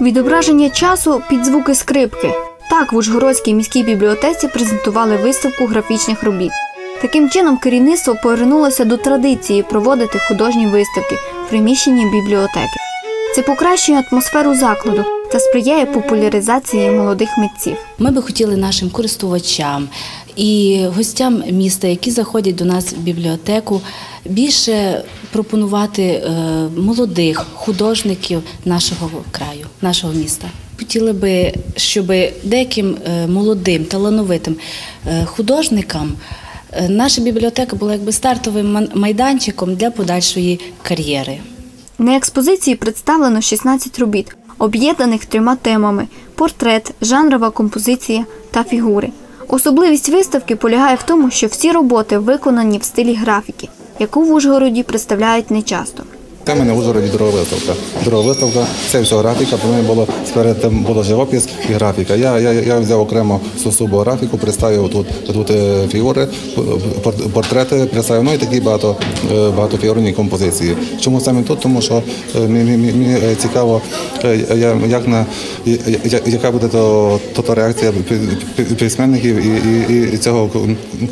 Відображення часу під звуки скрипки. Так в Ужгородській міській бібліотеці презентували виставку графічних робіт. Таким чином, керівництво повернулося до традиції проводити художні виставки в приміщенні бібліотеки. Це покращує атмосферу закладу та сприяє популяризації молодих митців. Ми би хотіли нашим користувачам і гостям міста, які заходять до нас в бібліотеку, більше пропонувати е, молодих художників нашого краю, нашого міста. Хотіли би, щоб деяким е, молодим, талановитим е, художникам наша бібліотека була якби стартовим майданчиком для подальшої кар'єри. На експозиції представлено 16 робіт, об'єднаних трьома темами: портрет, жанрова композиція та фігури. Особливість виставки полягає в тому, що всі роботи виконані в стилі графіки, яку в Ужгороді представляють нечасто. Це в мене в Ужгороді виставка. Друга виставка це все графіка, бо мене було сперед було живопис і графіка. Я, я, я взяв окремо сусубу графіку, представив тут, тут е, фігури, портрети, представив, ну і такі багато, е, багатофігурні композиції. Чому саме тут? Тому що е, мені, мені- мені цікаво, як на, яка буде то, то, то реакція пи- пи- письменників і, і, і цього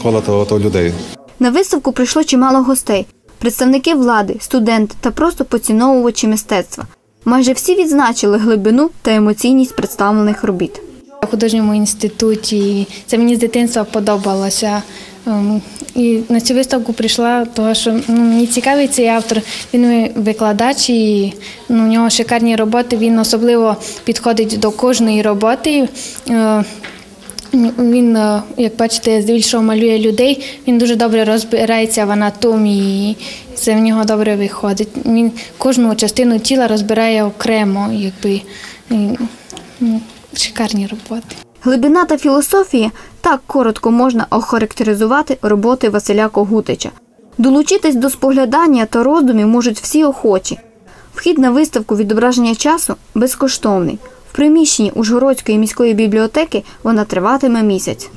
кола то, то людей. На виставку прийшло чимало гостей: представники влади, студенти та просто поціновувачі мистецтва. Майже всі відзначили глибину та емоційність представлених робіт. У художньому інституті це мені з дитинства подобалося. Ем, І на цю виставку прийшла, тому що ну, мені цікавий цей автор. Він викладач і ну, у нього шикарні роботи. Він особливо підходить до кожної роботи. Він, е, як бачите, здебільшого малює людей. Він дуже добре розбирається в анатомії. Це в нього добре виходить. Він кожну частину тіла розбирає окремо, якби ну, шикарні роботи. Глибина та філософія так коротко можна охарактеризувати роботи Василя Когутича. Долучитись до споглядання та роздумів можуть всі охочі. Вхід на виставку відображення часу безкоштовний. Приміщенні Ужгородської міської бібліотеки вона триватиме місяць.